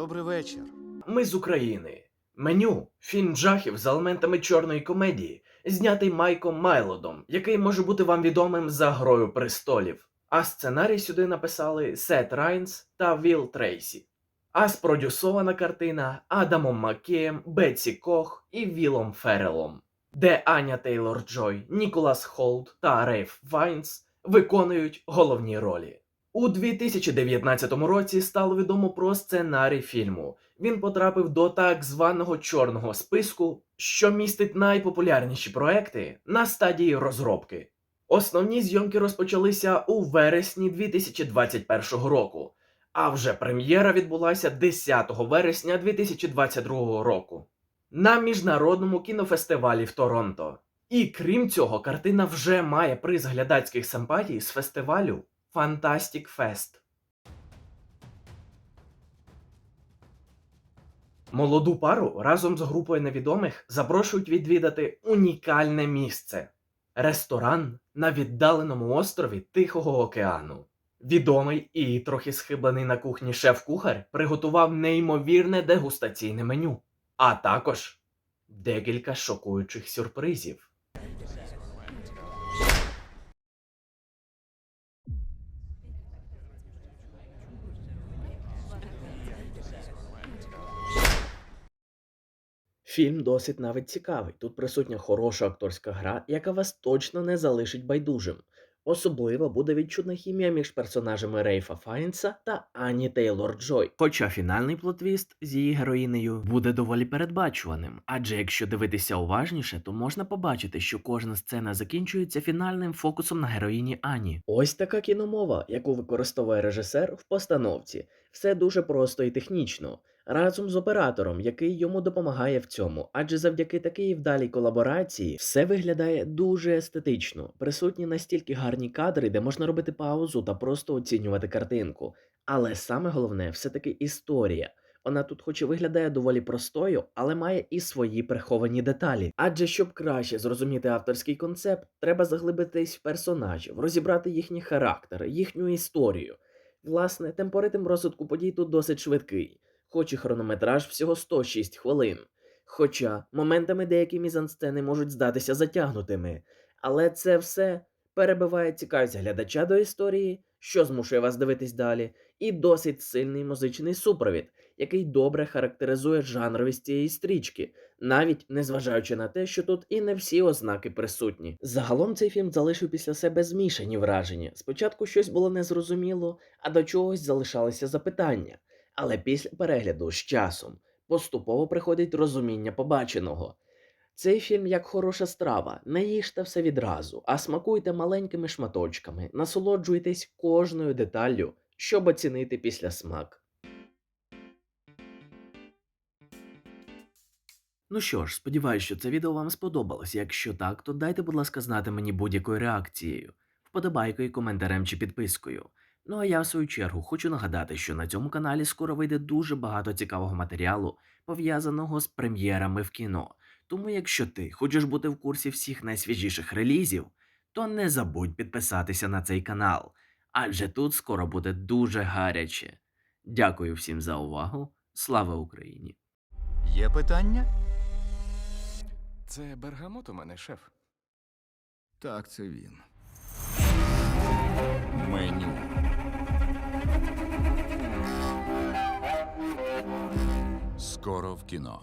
Добрий вечір. Ми з України. Меню фільм жахів з елементами чорної комедії, знятий Майком Майлодом, який може бути вам відомим за грою престолів. А сценарій сюди написали Сет Райнс та Віл Трейсі. А спродюсована картина Адамом Маккеєм, Бетсі Кох і Вілом Феррелом, де Аня Тейлор Джой, Ніколас Холд та Рейф Вайнс виконують головні ролі. У 2019 році стало відомо про сценарій фільму. Він потрапив до так званого чорного списку, що містить найпопулярніші проекти на стадії розробки. Основні зйомки розпочалися у вересні 2021 року, а вже прем'єра відбулася 10 вересня 2022 року на міжнародному кінофестивалі в Торонто. І крім цього, картина вже має приз глядацьких симпатій з фестивалю Fantastic Fest. Молоду пару разом з групою невідомих запрошують відвідати унікальне місце ресторан на віддаленому острові Тихого океану. Відомий і трохи схиблений на кухні шеф-кухар приготував неймовірне дегустаційне меню, а також декілька шокуючих сюрпризів. Фільм досить навіть цікавий. Тут присутня хороша акторська гра, яка вас точно не залишить байдужим. Особливо буде відчутна хімія між персонажами Рейфа Файнса та Ані Тейлор Джой. Хоча фінальний плотвіст з її героїнею буде доволі передбачуваним, адже якщо дивитися уважніше, то можна побачити, що кожна сцена закінчується фінальним фокусом на героїні Ані. Ось така кіномова, яку використовує режисер в постановці. Все дуже просто і технічно разом з оператором, який йому допомагає в цьому. Адже завдяки такій вдалій колаборації все виглядає дуже естетично. Присутні настільки гарні кадри, де можна робити паузу та просто оцінювати картинку. Але саме головне, все-таки історія. Вона тут, хоч і виглядає доволі простою, але має і свої приховані деталі. Адже щоб краще зрозуміти авторський концепт, треба заглибитись в персонажів, розібрати їхні характери, їхню історію. Власне, темпоритм розвитку подій тут досить швидкий хоч і хронометраж всього 106 хвилин. Хоча моментами деякі мізансцени можуть здатися затягнутими, але це все перебиває цікавість глядача до історії, що змушує вас дивитись далі, і досить сильний музичний супровід, який добре характеризує жанровість цієї стрічки, навіть незважаючи на те, що тут і не всі ознаки присутні. Загалом цей фільм залишив після себе змішані враження. Спочатку щось було незрозуміло, а до чогось залишалися запитання. Але після перегляду з часом поступово приходить розуміння побаченого. Цей фільм як хороша страва, не їжте все відразу, а смакуйте маленькими шматочками, насолоджуйтесь кожною деталлю, щоб оцінити після смак. Ну що ж, сподіваюся, що це відео вам сподобалось. Якщо так, то дайте, будь ласка, знати мені будь-якою реакцією, вподобайкою, коментарем чи підпискою. Ну а я в свою чергу хочу нагадати, що на цьому каналі скоро вийде дуже багато цікавого матеріалу, пов'язаного з прем'єрами в кіно. Тому, якщо ти хочеш бути в курсі всіх найсвіжіших релізів, то не забудь підписатися на цей канал, адже тут скоро буде дуже гаряче. Дякую всім за увагу. Слава Україні! Є питання? Це бергамот у мене, шеф. Так, це він. Меню. Скоро в кіно.